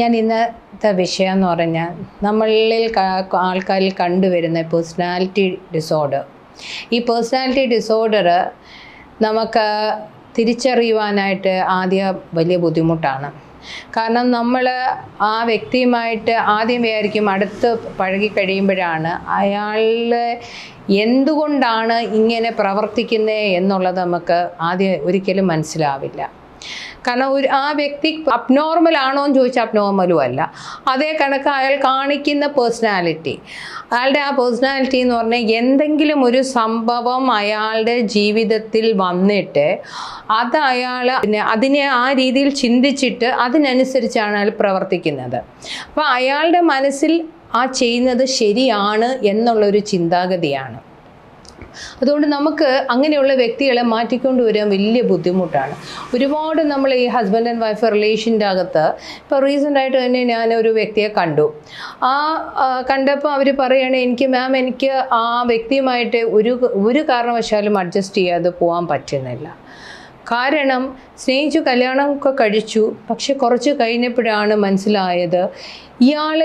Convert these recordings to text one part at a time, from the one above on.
ഞാൻ ഇന്നത്തെ വിഷയം എന്ന് പറഞ്ഞാൽ നമ്മളിൽ ആൾക്കാരിൽ കണ്ടുവരുന്ന പേഴ്സണാലിറ്റി ഡിസോർഡർ ഈ പേഴ്സണാലിറ്റി ഡിസോർഡർ നമുക്ക് തിരിച്ചറിയുവാനായിട്ട് ആദ്യം വലിയ ബുദ്ധിമുട്ടാണ്. കാരണം നമ്മൾ ആ വ്യക്തിയുമായിട്ട് ആദ്യം വിചാരിക്കും അടുത്ത് പഴകി കഴിയുമ്പോഴാണ് അയാളെ എന്തുകൊണ്ടാണ് ഇങ്ങനെ പ്രവർത്തിക്കുന്നത് എന്നുള്ളത് നമുക്ക് ആദ്യം ഒരിക്കലും മനസ്സിലാവില്ല. കാരണം ഒരു ആ വ്യക്തി അബ്നോർമൽ ആണോ എന്ന് ചോദിച്ചാൽ അബ്നോർമലും അല്ല. അതേ കണക്ക് അയാൾ കാണിക്കുന്ന പേഴ്സണാലിറ്റി അയാളുടെ ആ പേഴ്സണാലിറ്റി എന്ന് പറഞ്ഞാൽ എന്തെങ്കിലും ഒരു സംഭവം അയാളുടെ ജീവിതത്തിൽ വന്നിട്ട് അത് അയാൾ അതിനെ ആ രീതിയിൽ ചിന്തിച്ചിട്ട് അതിനനുസരിച്ചാണ് അയാൾ പ്രവർത്തിക്കുന്നത്. അപ്പോൾ അയാളുടെ മനസ്സിൽ ആ ചെയ്യുന്നത് ശരിയാണ് എന്നുള്ളൊരു ചിന്താഗതിയാണ്. അതുകൊണ്ട് നമുക്ക് അങ്ങനെയുള്ള വ്യക്തികളെ മാറ്റിക്കൊണ്ട് വരാൻ വലിയ ബുദ്ധിമുട്ടാണ്. ഒരുപാട് നമ്മൾ ഈ ഹസ്ബൻഡ് ആൻഡ് വൈഫ് റിലേഷന്റെ അകത്ത് ഇപ്പോൾ റീസെന്റായിട്ട് തന്നെ ഞാൻ ഒരു വ്യക്തിയെ കണ്ടു. ആ കണ്ടപ്പോൾ അവർ പറയുകയാണ് എനിക്ക് മാം എനിക്ക് ആ വ്യക്തിയുമായിട്ട് ഒരു ഒരു കാരണവശാലും അഡ്ജസ്റ്റ് ചെയ്യാതെ പോകാൻ പറ്റുന്നില്ല. കാരണം സ്നേഹിച്ചു കല്യാണമൊക്കെ കഴിച്ചു. പക്ഷെ കുറച്ച് കഴിഞ്ഞപ്പോഴാണ് മനസ്സിലായത് ഇയാൾ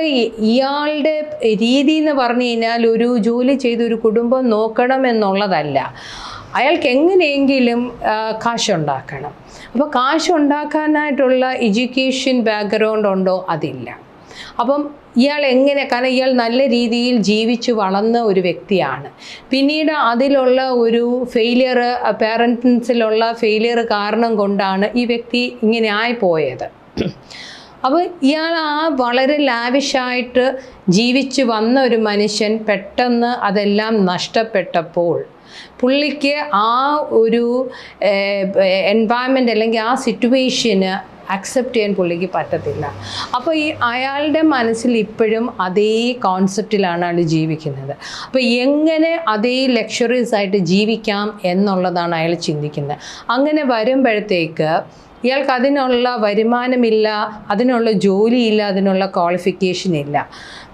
ഇയാളുടെ രീതി എന്ന് പറഞ്ഞു കഴിഞ്ഞാൽ ഒരു ജോലി ചെയ്ത് ഒരു കുടുംബം നോക്കണം എന്നുള്ളതല്ല. അയാൾക്ക് എങ്ങനെയെങ്കിലും കാശുണ്ടാക്കണം അപ്പോൾ കാശുണ്ടാക്കാനായിട്ടുള്ള എഡ്യൂക്കേഷൻ ബാക്ക്ഗ്രൗണ്ട് ഉണ്ടോ? അതില്ല. അപ്പം ഇയാൾ എങ്ങനെ കാരണം ഇയാൾ നല്ല രീതിയിൽ ജീവിച്ചു വളർന്ന ഒരു വ്യക്തിയാണ്. പിന്നീട് അതിലുള്ള ഒരു ഫെയിലിയർ പേരൻസിലുള്ള ഫെയിലിയർ കാരണം കൊണ്ടാണ് ഈ വ്യക്തി ഇങ്ങനെ ആയിപ്പോയത് അപ്പോൾ ഇയാൾ ആ വളരെ ലാവിഷായിട്ട് ജീവിച്ചു വന്ന ഒരു മനുഷ്യൻ പെട്ടെന്ന് അതെല്ലാം നഷ്ടപ്പെട്ടപ്പോൾ പുള്ളിക്ക് ആ ഒരു എൻവയൺമെന്റ് അല്ലെങ്കിൽ ആ സിറ്റുവേഷന് അക്സെപ്റ്റ് ചെയ്യാൻ പുള്ളിക്ക് പറ്റത്തില്ല. അപ്പോൾ ഈ അയാളുടെ മനസ്സിൽ ഇപ്പോഴും അതേ കോൺസെപ്റ്റിലാണ് അയാൾ ജീവിക്കുന്നത്. അപ്പോൾ എങ്ങനെ അതേ ലക്ഷറീസ് ആയിട്ട് ജീവിക്കാം എന്നുള്ളതാണ് അയാൾ ചിന്തിക്കുന്നത്. അങ്ങനെ വരുമ്പോഴത്തേക്ക് ഇയാൾക്ക് അതിനുള്ള വരുമാനമില്ല അതിനുള്ള ജോലിയില്ല അതിനുള്ള ക്വാളിഫിക്കേഷൻ ഇല്ല.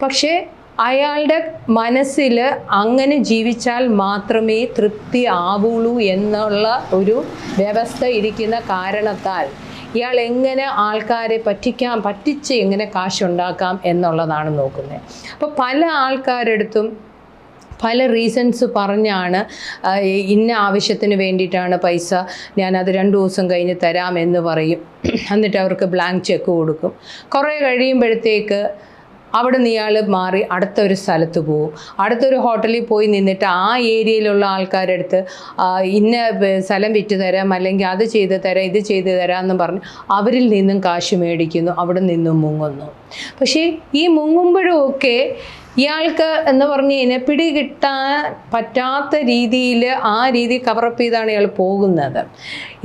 പക്ഷേ അയാളുടെ മനസ്സിൽ അങ്ങനെ ജീവിച്ചാൽ മാത്രമേ തൃപ്തി ആവുള്ളൂ എന്നുള്ള ഒരു വ്യവസ്ഥ ഇരിക്കുന്ന കാരണത്താൽ ഇയാൾ എങ്ങനെ ആൾക്കാരെ പറ്റിക്കാം പറ്റിച്ച് എങ്ങനെ കാശുണ്ടാക്കാം എന്നുള്ളതാണ് നോക്കുന്നത്. അപ്പോൾ പല ആൾക്കാരെടുത്തും പല റീസൺസ് പറഞ്ഞാണ് ഇന്ന ആവശ്യത്തിന് വേണ്ടിയിട്ടാണ് പൈസ ഞാനത് രണ്ട് ദിവസം കഴിഞ്ഞ് തരാം എന്ന് പറയും. എന്നിട്ട് അവർക്ക് ബ്ലാങ്ക് ചെക്ക് കൊടുക്കും. കുറേ കഴിയുമ്പോഴത്തേക്ക് അവിടെ നിന്ന് ഇയാൾ മാറി അടുത്തൊരു സ്ഥലത്ത് പോവും. അടുത്തൊരു ഹോട്ടലിൽ പോയി നിന്നിട്ട് ആ ഏരിയയിലുള്ള ആൾക്കാരുടെ അടുത്ത് ഇന്ന സ്ഥലം വിറ്റ് തരാം അല്ലെങ്കിൽ അത് ചെയ്ത് തരാം ഇത് ചെയ്ത് തരാം എന്ന് പറഞ്ഞ് അവരിൽ നിന്നും കാശ് മേടിക്കുന്നു അവിടെ നിന്നും മുങ്ങുന്നു. പക്ഷേ ഈ മുങ്ങുമ്പോഴും ഒക്കെ ഇയാൾക്ക് എന്ന് പറഞ്ഞു കഴിഞ്ഞാൽ പിടികിട്ടാൻ പറ്റാത്ത രീതിയിൽ ആ രീതി കവറപ്പ് ചെയ്താണ് ഇയാൾ പോകുന്നത്.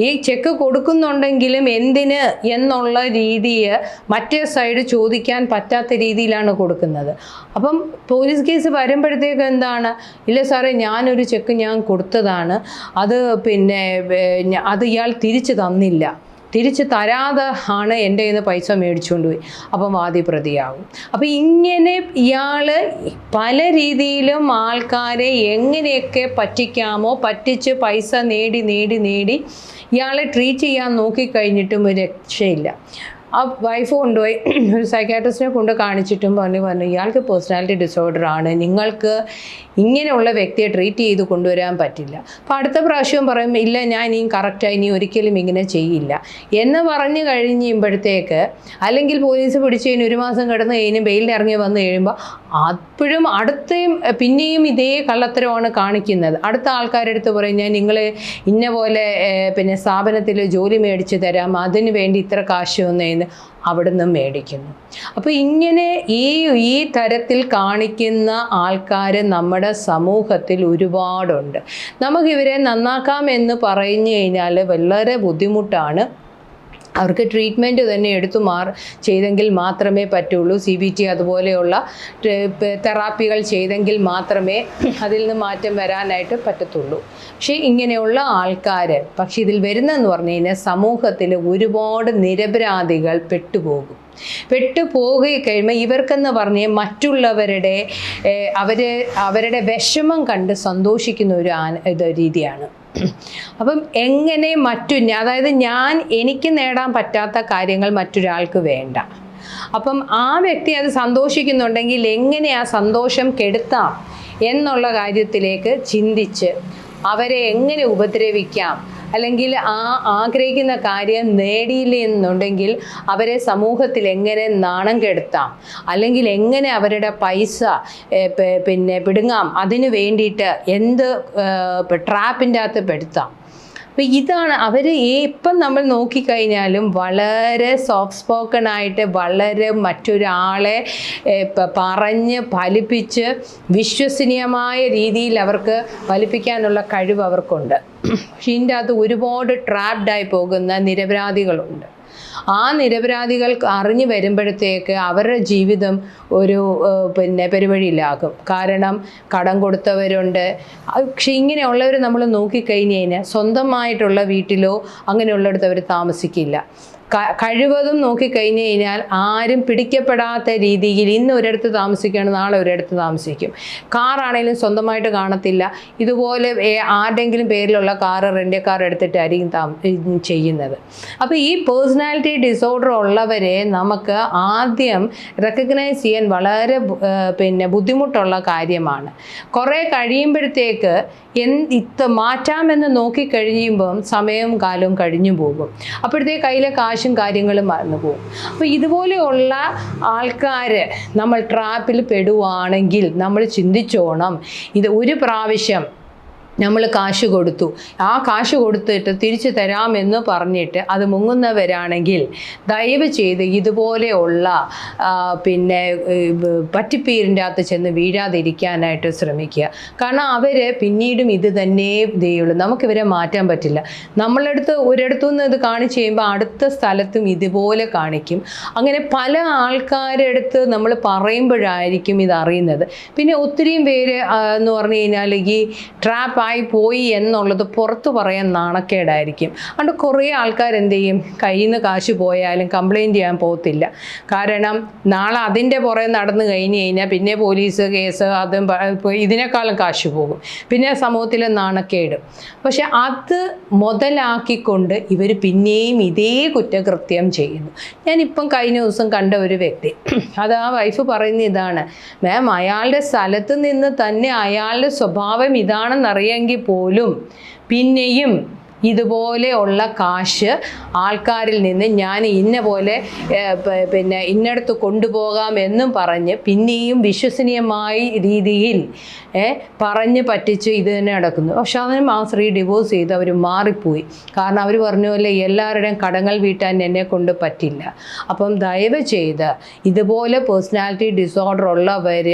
ഈ ചെക്ക് കൊടുക്കുന്നുണ്ടെങ്കിലും എന്തിന് എന്നുള്ള രീതിയെ മറ്റേ സൈഡ് ചോദിക്കാൻ പറ്റാത്ത രീതിയിലാണ് കൊടുക്കുന്നത്. അപ്പം പോലീസ് കേസ് വരുമ്പോഴത്തേക്ക് എന്താണ്? ഇല്ല സാറേ ഞാനൊരു ചെക്ക് ഞാൻ കൊടുത്തതാണ്. അത് പിന്നെ അത് ഇയാൾ തിരിച്ചു തന്നില്ല. തിരിച്ച് തരാതെ ആണ് എന്റെ കയ്യിൽ നിന്ന് പൈസ മേടിച്ചുകൊണ്ട് പോയി. അപ്പം വാദി പ്രതിയാകും. അപ്പം ഇങ്ങനെ ഇയാൾ പല രീതിയിലും ആൾക്കാരെ എങ്ങനെയൊക്കെ പറ്റിക്കാമോ പറ്റിച്ച് പൈസ നേടി നേടി നേടി ഇയാളെ ട്രീറ്റ് ചെയ്യാൻ നോക്കിക്കഴിഞ്ഞിട്ടും ഒരു രക്ഷയില്ല. ആ വൈഫ് കൊണ്ടുപോയി ഒരു സൈക്കാട്രിസ്റ്റിനെ കൊണ്ട് കാണിച്ചിട്ടും പറഞ്ഞു പറഞ്ഞു ഇയാൾക്ക് പേഴ്സണാലിറ്റി ഡിസോർഡർ ആണ്. നിങ്ങൾക്ക് ഇങ്ങനെയുള്ള വ്യക്തിയെ ട്രീറ്റ് ചെയ്ത് കൊണ്ടുവരാൻ പറ്റില്ല. അപ്പോൾ അടുത്ത പ്രാവശ്യം പറയും ഇല്ല ഞാൻ ഇനിയും കറക്റ്റായി ഇനി ഒരിക്കലും ഇങ്ങനെ ചെയ്യില്ല. എന്ന് പറഞ്ഞു കഴിഞ്ഞുമ്പോഴത്തേക്ക് അല്ലെങ്കിൽ പോലീസ് പിടിച്ച് കഴിഞ്ഞ് ഒരു മാസം കിടന്ന് കഴിഞ്ഞ് ബെയിലിന് ഇറങ്ങി വന്നു കഴിയുമ്പോൾ അപ്പോഴും അടുത്തയും പിന്നെയും ഇതേ കള്ളത്തരമാണ് കാണിക്കുന്നത്. അടുത്ത ആൾക്കാരുടെ അടുത്ത് പറയും ഞാൻ നിങ്ങൾ ഇന്ന പോലെ പിന്നെ സ്ഥാപനത്തിൽ ജോലി മേടിച്ച് തരാം. അതിന് വേണ്ടി ഇത്ര കാശ് വന്നതെന്ന് അവിടുന്ന് മേടിക്കുന്നു. അപ്പോൾ ഇങ്ങനെ ഈ ഈ തരത്തിൽ കാണിക്കുന്ന ആൾക്കാർ നമ്മുടെ സമൂഹത്തിൽ ഒരുപാടുണ്ട്. നമുക്കിവരെ നന്നാക്കാം എന്ന് പറഞ്ഞു കഴിഞ്ഞാൽ വളരെ ബുദ്ധിമുട്ടാണ് അവർക്ക് ട്രീറ്റ്മെന്റ് തന്നെ എടുത്തു മാർ ചെയ്തെങ്കിൽ മാത്രമേ പറ്റുള്ളൂ. സി ബി ടി അതുപോലെയുള്ള തെറാപ്പികൾ ചെയ്തെങ്കിൽ മാത്രമേ അതിൽ നിന്ന് മാറ്റം വരാനായിട്ട് പറ്റത്തുള്ളൂ. പക്ഷേ ഇങ്ങനെയുള്ള ആൾക്കാർ പക്ഷേ ഇതിൽ വരുന്നതെന്ന് പറഞ്ഞു കഴിഞ്ഞാൽ സമൂഹത്തിൽ ഒരുപാട് നിരപരാധികൾ പെട്ടുപോകും. പെട്ടുപോകി കഴിയുമ്പോൾ ഇവർക്കെന്ന് പറഞ്ഞ് മറ്റുള്ളവരുടെ അവർ അവരുടെ വിഷമം കണ്ട് സന്തോഷിക്കുന്ന ഒരു ആന രീതിയാണ്. അപ്പം എങ്ങനെ മറ്റു അതായത് ഞാൻ എനിക്ക് നേടാൻ പറ്റാത്ത കാര്യങ്ങൾ മറ്റൊരാൾക്ക് വേണ്ട. അപ്പം ആ വ്യക്തി അത് സന്തോഷിക്കുന്നുണ്ടെങ്കിൽ എങ്ങനെ ആ സന്തോഷം കെടുത്താം എന്നുള്ള കാര്യത്തിലേക്ക് ചിന്തിച്ച് അവരെ എങ്ങനെ ഉപദ്രവിക്കാം അല്ലെങ്കിൽ ആ ആഗ്രഹിക്കുന്ന കാര്യം നേടിയില്ല എന്നുണ്ടെങ്കിൽ അവരെ സമൂഹത്തിൽ എങ്ങനെ നാണം കെടുത്താം? അല്ലെങ്കിൽ എങ്ങനെ അവരുടെ പൈസ പിന്നെ പിടുങ്ങാം? അതിന് വേണ്ടിയിട്ട് എന്ത് ട്രാപ്പിന്റെ അകത്ത് പെടുത്താം? അപ്പോൾ ഇതാണ് അവർ ഇപ്പം നമ്മൾ നോക്കിക്കഴിഞ്ഞാലും വളരെ സോഫ്റ്റ് സ്പോക്കൺ ആയിട്ട് വളരെ മറ്റൊരാളെ പറഞ്ഞ് ഫലിപ്പിച്ച് വിശ്വസനീയമായ രീതിയിൽ അവർക്ക് ഫലിപ്പിക്കാനുള്ള കഴിവ് അവർക്കുണ്ട്. പക്ഷേ ഇതിന്റെ അകത്ത് ഒരുപാട് ട്രാപ്ഡായി പോകുന്ന നിരപരാധികളുണ്ട്. ആ നിരപരാധികൾ അറിഞ്ഞു വരുമ്പോഴത്തേക്ക് അവരുടെ ജീവിതം ഒരു പിന്നെ പെരുവഴിയിലാകും. കാരണം കടം കൊടുത്തവരുണ്ട്. പക്ഷെ ഇങ്ങനെയുള്ളവർ നമ്മൾ നോക്കിക്കഴിഞ്ഞ് കഴിഞ്ഞാൽ സ്വന്തമായിട്ടുള്ള വീട്ടിലോ അങ്ങനെയുള്ളിടത്ത് അവർ താമസിക്കില്ല. കഴിവതും നോക്കിക്കഴിഞ്ഞു കഴിഞ്ഞാൽ ആരും പിടിക്കപ്പെടാത്ത രീതിയിൽ ഇന്ന് ഒരിടത്ത് താമസിക്കുകയാണ് നാളെ ഒരിടത്ത് താമസിക്കും. കാറാണെങ്കിലും സ്വന്തമായിട്ട് കാണത്തില്ല. ഇതുപോലെ ആരുടെങ്കിലും പേരിലുള്ള കാറ് റെന്റ് കാർ എടുത്തിട്ടായിരിക്കും താ ചെയ്യുന്നത്. അപ്പോൾ ഈ പേഴ്സണാലിറ്റി ഡിസോർഡർ ഉള്ളവരെ നമുക്ക് ആദ്യം റെക്കഗ്നൈസ് ചെയ്യാൻ വളരെ പിന്നെ ബുദ്ധിമുട്ടുള്ള കാര്യമാണ്. കുറേ കഴിയുമ്പോഴത്തേക്ക് എന്ത് മാറ്റാമെന്ന് നോക്കിക്കഴിയുമ്പം സമയവും കാലവും കഴിഞ്ഞു പോകും അപ്പോഴത്തേക്ക് കയ്യിലെ കാശും കാര്യങ്ങളും മറന്നു പോകും അപ്പോൾ ഇതുപോലെയുള്ള ആൾക്കാർ നമ്മൾ ട്രാപ്പിൽ പെടുവാണെങ്കിൽ നമ്മൾ ചിന്തിച്ചോണം. ഇത് ഒരു പ്രാവശ്യം നമ്മൾ കാശ് കൊടുത്തു. ആ കാശ് കൊടുത്തിട്ട് തിരിച്ചു തരാമെന്ന് പറഞ്ഞിട്ട് അത് മുങ്ങുന്നവരാണെങ്കിൽ ദയവ് ചെയ്ത് ഇതുപോലെയുള്ള പിന്നെ പറ്റിപ്പീരിന്റെ അകത്ത് ചെന്ന് വീഴാതിരിക്കാനായിട്ട് ശ്രമിക്കുക. കാരണം അവർ പിന്നീടും ഇത് തന്നെ ചെയ്യുള്ളൂ നമുക്കിവരെ മാറ്റാൻ പറ്റില്ല. നമ്മളടുത്ത് ഒരിടത്തു നിന്ന് ഇത് കാണിച്ച് കഴിയുമ്പോൾ അടുത്ത സ്ഥലത്തും ഇതുപോലെ കാണിക്കും. അങ്ങനെ പല ആൾക്കാരുടെ അടുത്ത് നമ്മൾ പറയുമ്പോഴായിരിക്കും ഇത് അറിയുന്നത്. പിന്നെ ഒത്തിരിയും പേര് എന്ന് പറഞ്ഞു കഴിഞ്ഞാൽ ഈ ട്രാപ്പായി പോയി എന്നുള്ളത് പുറത്ത് പറയാൻ നാണക്കേടായിരിക്കും. അതുകൊണ്ട് കുറേ ആൾക്കാർ എന്ത് ചെയ്യും? കയ്യിൽ നിന്ന് കാശ് പോയാലും കംപ്ലൈന്റ് ചെയ്യാൻ പോകത്തില്ല. കാരണം നാളെ അതിന്റെ പുറകെ നടന്നു കഴിഞ്ഞ് കഴിഞ്ഞാൽ പിന്നെ പോലീസ് കേസ് അതും ഇതിനേക്കാളും കാശ് പോകും. പിന്നെ സമൂഹത്തിൽ നാണക്കേട്. പക്ഷെ അത് മുതലാക്കിക്കൊണ്ട് ഇവർ പിന്നെയും ഇതേ കുറ്റകൃത്യം ചെയ്യുന്നു. ഞാനിപ്പം കഴിഞ്ഞ ദിവസം കണ്ട ഒരു വ്യക്തി. അത് ആ വൈഫ് പറയുന്ന ഇതാണ്. മാം അയാളുടെ സ്ഥലത്ത് നിന്ന് തന്നെ അയാളുടെ സ്വഭാവം ഇതാണെന്നറിയെങ്കിൽ പോലും പിന്നെയും ഇതുപോലെയുള്ള കാശ് ആൾക്കാരിൽ നിന്ന് ഞാൻ ഇന്ന പോലെ പിന്നെ ഇന്നടത്ത് കൊണ്ടുപോകാം എന്നും പറഞ്ഞ് പിന്നെയും വിശ്വസനീയമായ രീതിയിൽ പറഞ്ഞ് പറ്റിച്ച് ഇത് തന്നെ നടക്കുന്നു. പക്ഷെ അതിന് ആ സ്ത്രീ ഡിവോഴ്സ് ചെയ്ത് അവർ മാറിപ്പോയി. കാരണം അവർ പറഞ്ഞ പോലെ എല്ലാവരുടെയും കടങ്ങൾ വീട്ടാൻ എന്നെ കൊണ്ട് പറ്റില്ല. അപ്പം ദയവ് ചെയ്ത് ഇതുപോലെ പേഴ്സണാലിറ്റി ഡിസോർഡർ ഉള്ളവർ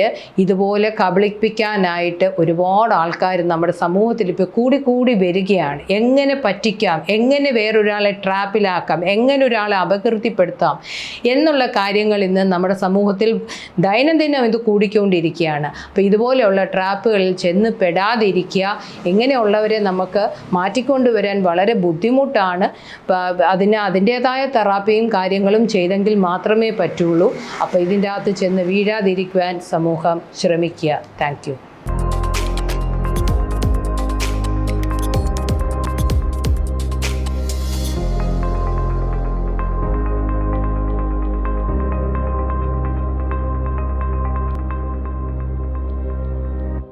ഇതുപോലെ കബളിപ്പിക്കാനായിട്ട് ഒരുപാട് ആൾക്കാർ നമ്മുടെ സമൂഹത്തിൽ ഇപ്പോൾ കൂടി കൂടി വരികയാണ്. എങ്ങനെ പറ്റിക്കാം? എങ്ങനെ വേറൊരാളെ ട്രാപ്പിലാക്കാം? എങ്ങനെ ഒരാളെ അപകീർത്തിപ്പെടുത്താം? എന്നുള്ള കാര്യങ്ങൾ ഇന്ന് നമ്മുടെ സമൂഹത്തിൽ ദൈനംദിനം ഇത് കൂടിക്കൊണ്ടിരിക്കുകയാണ്. അപ്പോൾ ഇതുപോലെയുള്ള ട്രാപ്പുകളിൽ ചെന്ന് പെടാതിരിക്കുക ഇങ്ങനെയുള്ളവരെ നമുക്ക് മാറ്റിക്കൊണ്ടുവരാൻ വളരെ ബുദ്ധിമുട്ടാണ്. അതിന് അതിന്റേതായ തെറാപ്പിയും കാര്യങ്ങളും ചെയ്തെങ്കിൽ മാത്രമേ പറ്റുള്ളൂ. അപ്പോൾ ഇതിന്റെ അകത്ത് ചെന്ന് വീഴാതിരിക്കുവാൻ സമൂഹം ശ്രമിക്കുക. താങ്ക്